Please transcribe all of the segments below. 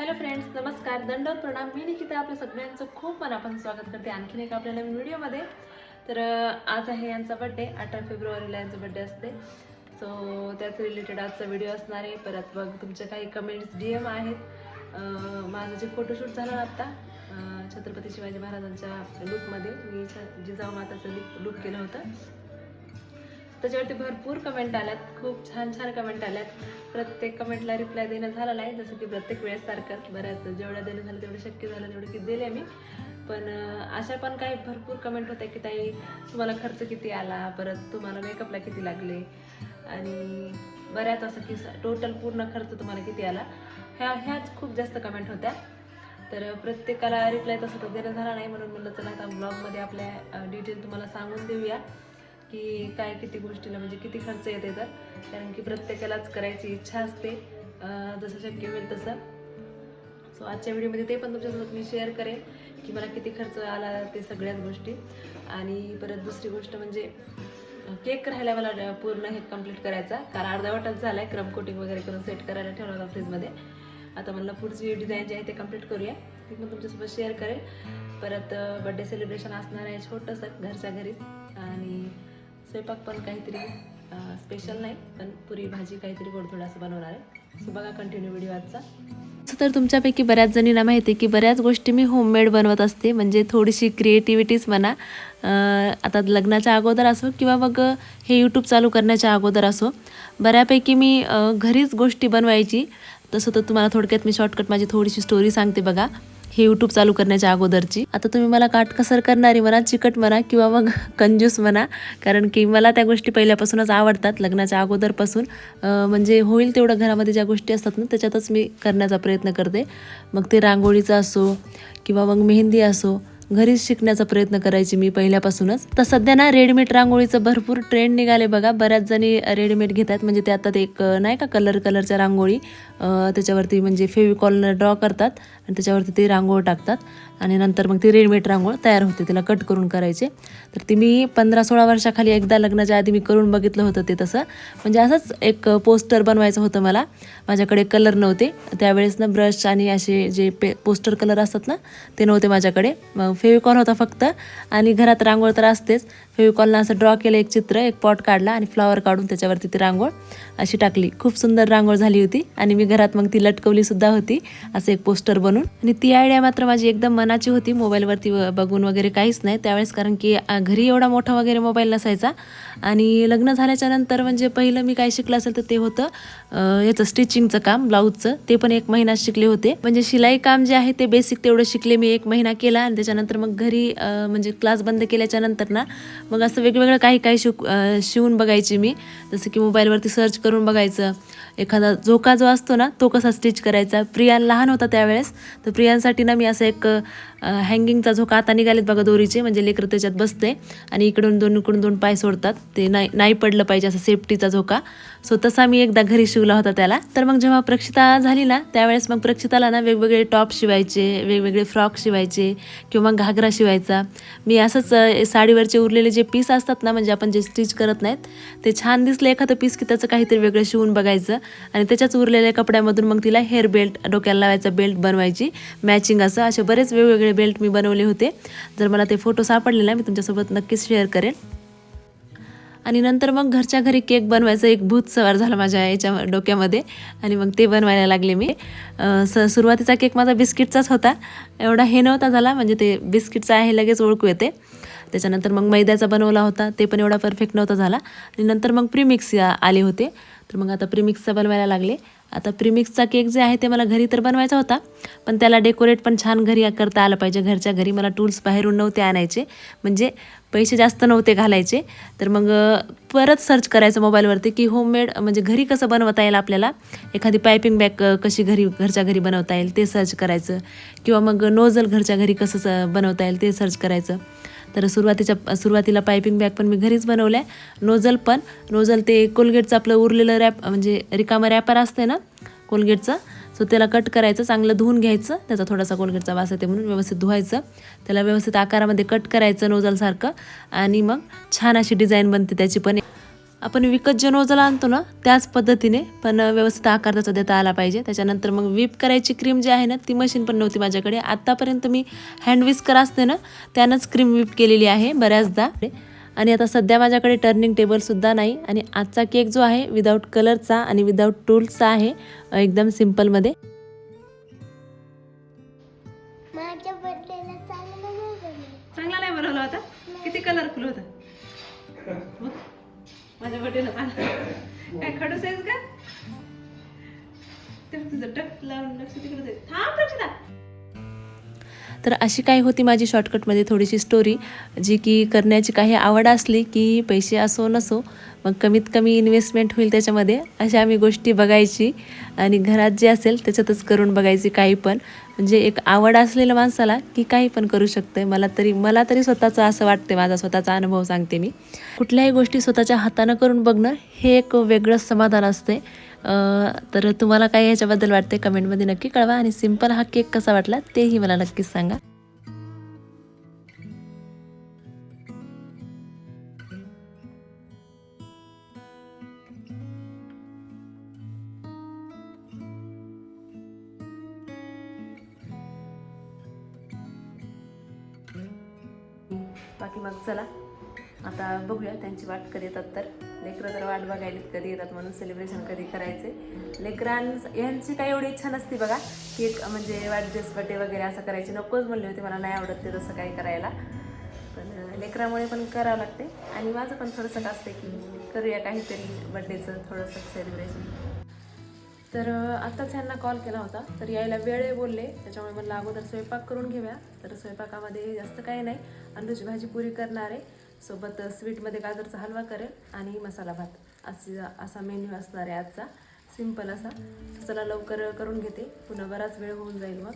Hello friends नमस्कार. दंड प्रणाम. मी निकिता आपल्या सगळ्यांचं खूप मनापासून स्वागत करते. आणखीन एक आपल्याला व्हिडिओमध्ये. तर आज आहे यांचा बड्डे अठरा फेब्रुवारीला यांचा बड्डे असते. सो त्याच रिलेटेड आजचा व्हिडिओ असणार आहे. परत मग तुमचे काही कमेंट्स डी एम आहेत माझं जे फोटोशूट झालं आत्ता छत्रपती शिवाजी महाराजांच्या लुकमध्ये मी जिजाऊ माताचं लुक लुक केलं होतं. त्याच्यावरती भरपूर कमेंट आल्यात. खूप छान छान कमेंट आल्यात. प्रत्येक कमेंटला रिप्लाय देणं झालं नाही जसं की प्रत्येक वेळेस सारखं बऱ्याच जेवढं देणं झालं तेवढं शक्य झालं तेवढं की दिले मी. पण अशा पण काही भरपूर कमेंट होत्या की ताई तुम्हाला खर्च किती आला? परत तुम्हाला मेकअपला किती लागले? आणि बऱ्याच असं की टोटल पूर्ण खर्च तुम्हाला किती आला? ह्या ह्याच खूप जास्त कमेंट होत्या. तर प्रत्येकाला रिप्लाय तसं तर देणं झाला नाही. म्हणून म्हणलं चला आता ब्लॉगमध्ये आपल्या डिटेल तुम्हाला सांगून देऊया. की काय किती गोष्टीला म्हणजे किती खर्च येते तर? कारण की प्रत्येकालाच करायची इच्छा असते. जसं शक्य होईल तसं. सो आजच्या व्हिडिओमध्ये ते पण तुमच्यासोबत मी शेअर करेन की मला किती खर्च आला ते सगळ्याच गोष्टी. आणि परत दुसरी गोष्ट म्हणजे केक राहायला मला ड- पूर्ण हे कंप्लीट करायचा. कारण अर्धा अर्धावटच झाला आहे क्रम कोटिंग वगैरे करून सेट करायला ठेवला होता फ्रीजमध्ये आता मला पुढची डिझाईन जी आहे ते कंप्लीट करूया. ती पण तुमच्यासोबत शेअर करेल परत बड्डे सेलिब्रेशन असणार आहे छोटंसं घरच्या घरीच. आणि स्वयंपाक पण काहीतरी स्पेशल नाही पण पुरी भाजी काहीतरी गोडधोड असं बनवणार आहे. सो बघा कंटिन्यू व्हिडिओ आजचा. असं तर तुमच्यापैकी बऱ्याच जणींना माहिती आहे की बऱ्याच गोष्टी मी होममेड बनवत असते. म्हणजे थोडीशी क्रिएटिव्हिटीच म्हणा आता लग्नाच्या अगोदर असो किंवा मग हे यूट्यूब चालू करण्याच्या अगोदर असो बऱ्यापैकी मी घरीच गोष्टी बनवायची. तसं तर तुम्हाला थोडक्यात मी शॉर्टकट माझी थोडीशी स्टोरी सांगते बघा. हे यूट्यूब चालू करण्याच्या अगोदरची. आता तुम्ही मला काटकसर करणारी म्हणा चिकट म्हणा किंवा मग कंजूस म्हणा कारण की मला त्या गोष्टी पहिल्यापासूनच आवडतात लग्नाच्या अगोदरपासून. म्हणजे होईल तेवढं घरामध्ये ज्या गोष्टी असतात ना त्याच्यातच मी करण्याचा प्रयत्न करते. मग ते रांगोळीचं असो किंवा मग मेहंदी असो घरीच शिकण्याचा प्रयत्न करायची मी पहिल्यापासूनच. तर सध्या ना रेडीमेड रांगोळीचं भरपूर ट्रेंड निघाले बघा. बऱ्याच जणी रेडीमेड घेतात. म्हणजे ते आता ते एक नाही का कलर कलरच्या रांगोळी. त्याच्यावरती म्हणजे फेविकॉलनं ड्रॉ करतात. आणि त्याच्यावरती ते रांगोळ टाकतात. आणि नंतर मग ती रेडीमेड रांगोळ तयार होते. तिला कट करून करायचे. तर ती मी पंधरा सोळा वर्षाखाली एकदा लग्नाच्या आधी मी करून बघितलं होतं ते तसं. म्हणजे असंच एक पोस्टर बनवायचं होतं मला. माझ्याकडे कलर नव्हते. त्यावेळेस ना ब्रश आणि असे जे पे पोस्टर कलर असतात ना ते नव्हते माझ्याकडे. मग फेविकॉल होता फक्त. आणि घरात रांगोळ तर असतेच. फेविकॉलनं असं ड्रॉ केलं एक चित्र एक पॉट काढला आणि फ्लॉवर काढून त्याच्यावरती ती रांगोळ अशी टाकली. खूप सुंदर रांगोळ झाली होती आणि मी घरात मग ती लटकवली सुद्धा होती असं एक पोस्टर बनून. आणि ती आयडिया मात्र माझी एकदम मनाची होती. मोबाईलवरती व- बघून वगैरे काहीच नाही. त्यावेळेस कारण की घरी एवढा मोठा वगैरे मोबाईल नसायचा. आणि लग्न झाल्याच्यानंतर म्हणजे पहिलं मी काय शिकलं असेल तर ते होतं याचं स्टिचिंगचं काम ब्लाऊजचं ते पण एक महिना शिकले होते. म्हणजे शिलाई काम जे आहे ते बेसिक तेवढं शिकले मी एक महिना केला. आणि त्याच्यानंतर मग घरी म्हणजे क्लास बंद केल्याच्यानंतर ना मग असं वेगवेगळं काही काही शिक शिवून बघायची मी. जसं की मोबाईलवरती सर्च करून बघायचं. एखादा झोका जो असतो ना तो कसा स्टिच करायचा? प्रियान लहान होता त्यावेळेस. तर प्रियांसाठी ना मी असं एक हँगिंगचा झोका आता निघालेत बघा दोरीचे म्हणजे लेकरं त्याच्यात बसते आणि इकडून दोन इकडून दोन पाय सोडतात. ते नाही नाही पडलं पाहिजे असं सेफ्टीचा झोका सो तसा मी एकदा घरी शिवला होता त्याला. तर मग जेव्हा प्रक्षिता झाली ना त्यावेळेस मग प्रक्षिताला ना वेगवेगळे टॉप शिवायचे वेगवेगळे फ्रॉक शिवायचे किंवा मग घागरा शिवायचा. मी असंच साडीवरचे उरलेले जे पीस असतात ना म्हणजे आपण जे स्टिच करत नाहीत ते छान दिसलं एखादं पीस की त्याचं काहीतरी वेगळं शिवून बघायचं. आणि त्याच्याच उरलेल्या कपड्यामधून मग तिला हेअर बेल्ट डोक्याला लावायचा बेल्ट बनवायची. मॅचिंग असं असे बरेच वेगवेगळे बेल्ट मी बनवले होते. जर मला ते फोटो सापडले ना मी तुमच्यासोबत नक्कीच शेअर करेन. आणि नंतर मग घरच्या घरी केक बनवायचं एक भूत सवार झाला माझ्या याच्या डोक्यामध्ये. आणि मग ते बनवायला लागले मी. स सुरुवातीचा केक माझा बिस्किटचाच होता. एवढा हे नव्हता झाला म्हणजे ते बिस्किटचा आहे लगेच ओळखू येते. त्याच्यानंतर मग मैद्याचा बनवला होता ते पण एवढा परफेक्ट नव्हता झाला. आणि नंतर मग प्रीमिक्स आले होते. तर मग आता प्रीमिक्सचा बनवायला लागले. आता प्रीमिक्सचा केक जे आहे ते मला घरी तर बनवायचा होता पण त्याला डेकोरेट पण छान घरी करता आलं पाहिजे. घरच्या घरी मला टूल्स बाहेरून नव्हते आणायचे म्हणजे पैसे जास्त नव्हते घालायचे. तर मग परत सर्च करायचं मोबाईलवरती की होममेड म्हणजे घरी कसं बनवता येईल आपल्याला? एखादी पायपिंग बॅग कशी घरी घरच्या घरी बनवता येईल ते सर्च करायचं. किंवा मग नोझल घरच्या घरी कसं बनवता येईल ते सर्च करायचं. तर सुरुवातीच्या सुरुवातीला पायपिंग बॅग पण मी घरीच बनवल्या. नोझल पण. नोझल ते कोलगेटचं आपलं उरलेलं रॅप म्हणजे रिकामं रॅपर असते ना कोलगेटचं. सो त्याला कट करायचं चांगलं धुवून घ्यायचं. त्याचा थोडासा कोलगेटचा वास येते म्हणून व्यवस्थित धुवायचं. त्याला व्यवस्थित आकारामध्ये कट करायचं नोझलसारखं. आणि मग छान अशी डिझाईन बनते त्याची पण. आपण विकत जे नोजल आणतो ना त्याच पद्धतीने पण व्यवस्थित आकार त्याचा देता आला पाहिजे. त्याच्यानंतर मग व्हीप करायची क्रीम जी आहे ना ती मशीन पण नव्हती माझ्याकडे. आत्तापर्यंत मी हँड विस्कर असते ना त्यानंच क्रीम व्हीप केलेली आहे बऱ्याचदा. आणि आता सध्या माझ्याकडे टर्निंग टेबलसुद्धा नाही. आणि आजचा केक जो आहे विदाऊट कलरचा आणि विदाऊट टूल्सचा आहे एकदम सिम्पलमध्ये चांगलं नाही बनवलं. चांगला नाही बनवला होता? किती कलरफुल होता? बघ, माझ्या बर्थडेला चांगला काय खडूस आहेस का तर तुझं टक लावून लक्ष तिकडे थांब रक्षिता. तर अशी काय होती माझी शॉर्टकटमध्ये थोडीशी स्टोरी जी की करण्याची काही आवड असली की पैसे असो नसो मग कमीत कमी इन्व्हेस्टमेंट होईल त्याच्यामध्ये. अशा आम्ही गोष्टी बघायची. आणि घरात जे असेल त्याच्यातच करून बघायची काही पण. म्हणजे एक आवड असलेल्या माणसाला की काही पण करू शकते मला तरी मला तरी स्वतःचं असं वाटते माझा स्वतःचा अनुभव सांगते मी. कुठल्याही गोष्टी स्वतःच्या हातानं करून बघणं हे एक वेगळंच समाधान असते तर तुम्हाला काय याच्याबद्दल वाटते कमेंटमध्ये नक्की कळवा आणि सिंपल हा केक कसा वाटला तेही मला नक्कीच सांगा. बाकी मग चला. आता बघूया त्यांची वाट कधी येतात तर. लेकरं तर वाट बघायला कधी येतात म्हणून सेलिब्रेशन कधी करायचे. लेकरां यांची काही एवढी इच्छा नसती बघा की एक म्हणजे वाढदिवस बड्डे वगैरे असं करायची. नकोच म्हणले होते मला नाही आवडत ते तसं काही करायला. पण लेकरामुळे पण करावं लागते. आणि माझं पण थोडंसं असते की करूया काहीतरी बड्डेचं थोडंसं सेलिब्रेशन तर आत्ताच यांना कॉल केला होता. तर यायला वेळ बोलले. त्याच्यामुळे म्हणलं अगोदर स्वयंपाक करून घेऊया. तर स्वयंपाकामध्ये जास्त काही नाही. अंडूची भाजी पुरी करणार आहे. सोबत स्वीटमध्ये गाजरचा हलवा करेल आणि मसाला भात. अशी असा मेन्यू असणार आहे आजचा. सिंपल असा. चला लवकर करून घेते. पुन्हा बराच वेळ होऊन जाईल मग.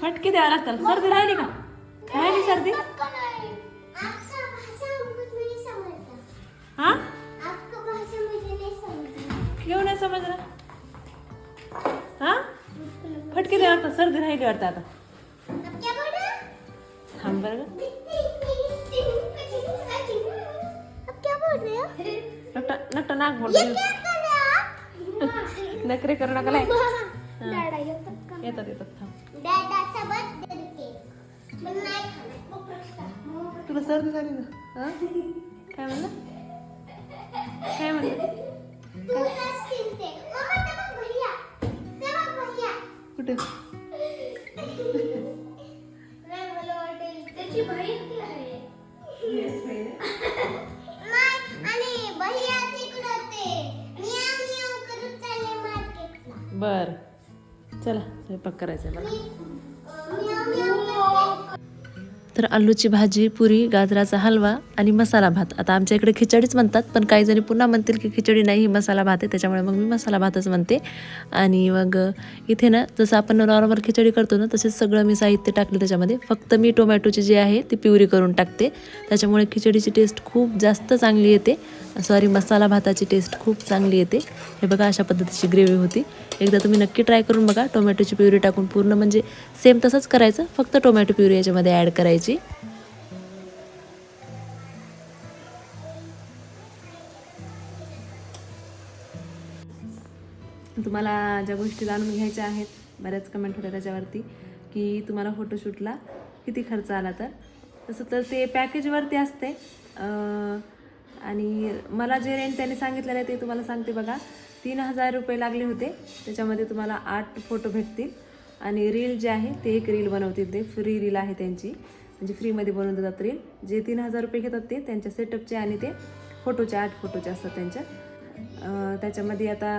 फटके द्यावं लागतात सर्दी राहिली का? राहिली सर्दी राहिली वाटतं आता. थांब बरं नट्टा नाक बोल नखरे करू नका लय. येतात येतात थांब. तुला सर्दी झाली ना? हा? काय म्हणलं? काय म्हणलं? कुठे? बहीण आहे. बर. चला स्वयंपाक करायचा मला तर आलूची भाजी पुरी गाजराचा हलवा आणि मसाला भात. आता आमच्या इकडे खिचडीच म्हणतात पण काही जणी पुन्हा म्हणतील की खिचडी नाही ही मसाला भात आहे. त्याच्यामुळे मग मी मसाला भातच म्हणते. आणि मग इथे ना जसं आपण नॉर्मल खिचडी करतो ना तसेच सगळं मी साहित्य टाकलं त्याच्यामध्ये. फक्त मी टोमॅटोची जी आहे ती प्युरी करून टाकते. त्याच्यामुळे खिचडीची टेस्ट खूप जास्त चांगली येते. सॉरी मसाला भाताची टेस्ट खूप चांगली येते. हे बघा अशा पद्धतीची ग्रेव्ही होती. एकदा तुम्ही नक्की ट्राय करून बघा. टोमॅटोची प्युरी टाकून पूर्ण म्हणजे सेम तसंच करायचं. फक्त टोमॅटो प्युरी याच्यामध्ये ॲड करायची. तुम्हाला ज्या गोष्टी जाणून घ्यायच्या आहेत बऱ्याच कमेंट होत्या त्याच्यावरती की तुम्हाला फोटोशूटला किती खर्च आला तर? तसं तर ते पॅकेजवरती असते. आणि मला जे रेंट त्यांनी सांगितलेलं आहे ते तुम्हाला सांगते बघा. तीन हजार रुपये लागले होते. त्याच्यामध्ये तुम्हाला आठ फोटो भेटतील. आणि रील जे आहे ते एक रील बनवतील. ते फ्री रील आहे त्यांची. म्हणजे फ्रीमध्ये बनवून देतात रील. जे तीन हजार रुपये घेतात ते त्यांच्या सेटअपचे आणि ते फोटोचे आठ फोटोचे असतात त्यांच्या. त्याच्यामध्ये आता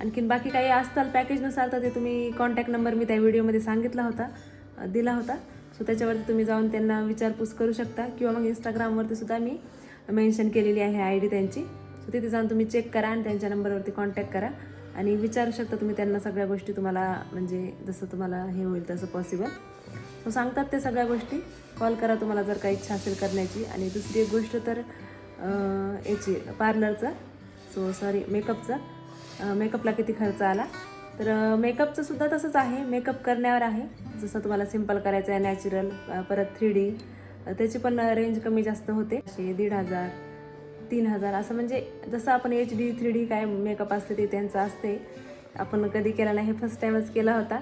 आणखीन बाकी काही असताल पॅकेज नसाल तर ते तुम्ही कॉन्टॅक्ट नंबर मी त्या व्हिडिओमध्ये सांगितला होता दिला होता. सो त्याच्यावरती तुम्ही जाऊन त्यांना विचारपूस करू शकता. किंवा मग इंस्टाग्रामवरती सुद्धा मी मेन्शन केलेली आहे आय डी त्यांची. सो तिथे जाऊन तुम्ही चेक करा आणि त्यांच्या नंबरवरती कॉन्टॅक्ट करा. आणि विचारू शकता तुम्ही त्यांना सगळ्या गोष्टी तुम्हाला म्हणजे जसं तुम्हाला हे होईल तसं पॉसिबल सो सांगतात ते सगळ्या गोष्टी. कॉल करा तुम्हाला जर काही इच्छा असेल करण्याची. आणि दुसरी एक गोष्ट तर याची पार्लरचा. सो सॉरी मेकअपचा मेकअपला किती खर्च आला? तर मेकअपचं सुद्धा तसंच आहे. मेकअप करण्यावर आहे. जसं तुम्हाला सिंपल करायचं आहे नॅचरल परत थ्री डी त्याची पण रेंज कमी जास्त होते. असे दीड हजार तीन हजार असं म्हणजे जसं आपण एच डी थ्री डी काय मेकअप असते ते त्यांचं असते. आपण कधी केला नाही हे फर्स्ट टाईमच केला होता.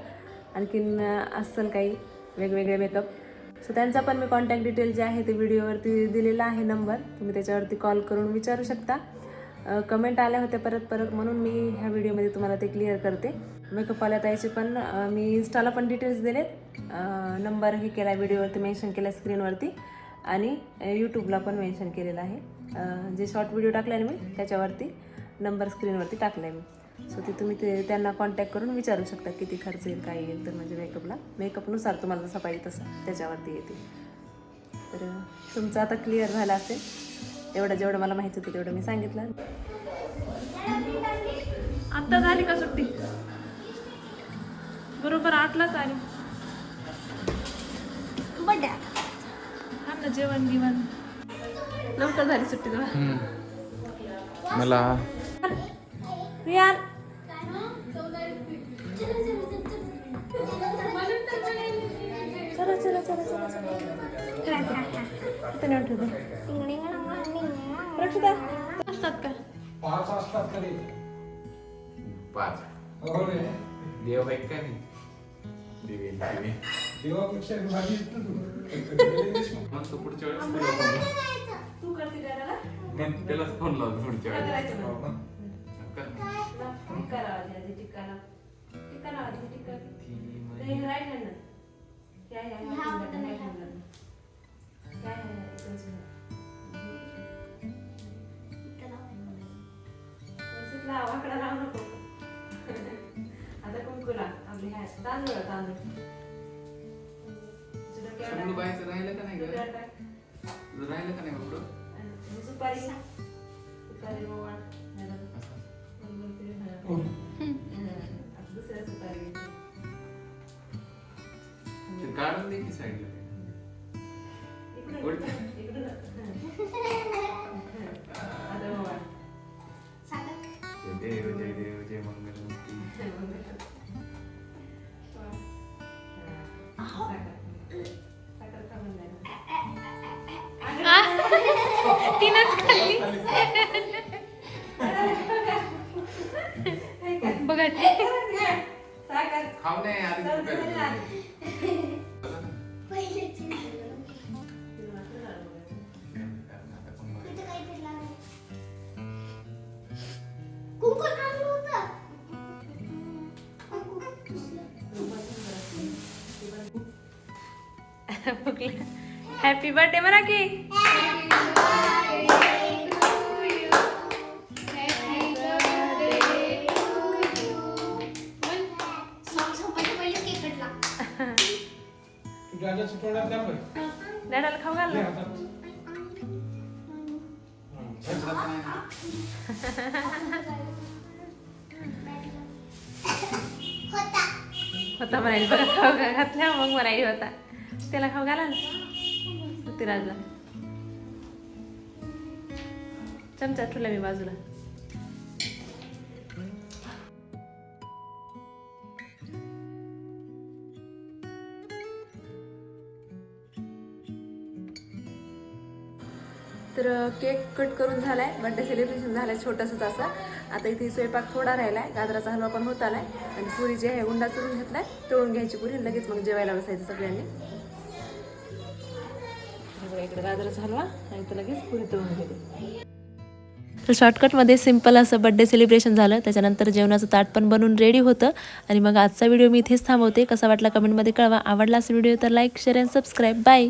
आणखीन असेल काही वेगवेगळे मेकअप सो त्यांचा पण मी कॉन्टॅक्ट डिटेल जे आहे ते व्हिडिओवरती दिलेला आहे नंबर तुम्ही त्याच्यावरती कॉल करून विचारू शकता. कमेंट आल्या होत्या परत परत म्हणून मी ह्या व्हिडिओमध्ये तुम्हाला ते क्लिअर करते. मेकअपवाल्या ताईचे पण मी इन्स्टाला पण डिटेल्स दिलेत. नंबर हे केला व्हिडिओवरती मेन्शन केला स्क्रीनवरती आणि यूट्यूबला पण मेन्शन केलेलं आहे. जे शॉर्ट व्हिडिओ टाकला आहे ना मी त्याच्यावरती नंबर स्क्रीनवरती टाकला आहे मी. सो ते तुम्ही ते त्यांना कॉन्टॅक्ट करून विचारू शकता किती खर्च येईल काय येईल तर म्हणजे मेकअपला मेकअपनुसार तुम्हाला जसा पाहिजे तसं त्याच्यावरती येते. तर तुमचं आता क्लिअर झालं असेल. एवढं जेवढं मला माहिती होतं तेवढं मी सांगितलं. आता झाली का सुट्टी? बरोबर आठलाच आली. बड्या ना जेवण गिवण लवकर झाली सुट्टी तुला मला रियान चला चला चला चला चला इथं नेऊन ठेवते रक्षिता असतात का पाच असतात तरी पाच हो रे देव आहेत का नाही देवी देवी देवापेक्षा तो पुढच्या वेळेस. तू करते त्याला त्यालाच फोन लावतो पुढच्या वेळेस. टिक्का लावायची आधी टिक्का लाव. टिक्का लावायची टिक्का. ती ते राईट हँड क्या या बटन राईट आहे. हँड? व्यवस्थित लाव, आकडा लावू नको. आता कुंकू लाव आपली हाय तांदूळ तांदूळ. सगळं. बायचं राहिलं का नाही राहिलं का नाही बाबडं? आणि सुपारी. सुपारी ओवाळ काढून दे की साईडला जय देव जय देव जय मंगलमूर्ती तीनच खाल्ली. खाऊ नये हॅपी बर्थडे म्हणा की डॅडाला खाऊ घाल. होता होता म्हणाली बरं खाऊ घातल्या मग म्हणाली होता. त्याला खाऊ घाला ना. पृथ्वीराजला चमचा ठेवला मी बाजूला. तर केक कट करून झालाय. बर्थडे सेलिब्रेशन झालंय छोटंसंच असं. आता इथे स्वयंपाक थोडा राहिला आहे गाजराचा हलवा पण होत आलाय. आणि पुरी जी आहे उंडा चुरून घेतलाय. तळून घ्यायची पुरी लगेच मग जेवायला बसायचं सगळ्यांनी. इकडे गाजराचा हलवा आणि इथं लगेच पुरी तळून घेते. तर शॉर्टकटमध्ये सिंपल असं बड्डे सेलिब्रेशन झालं. त्याच्यानंतर जेवणाचं ताट पण बनून रेडी होतं. आणि मग आजचा व्हिडिओ मी इथेच थांबवते. कसा वाटला कमेंटमध्ये कळवा. आवडला असेल व्हिडिओ तर like share and subscribe bye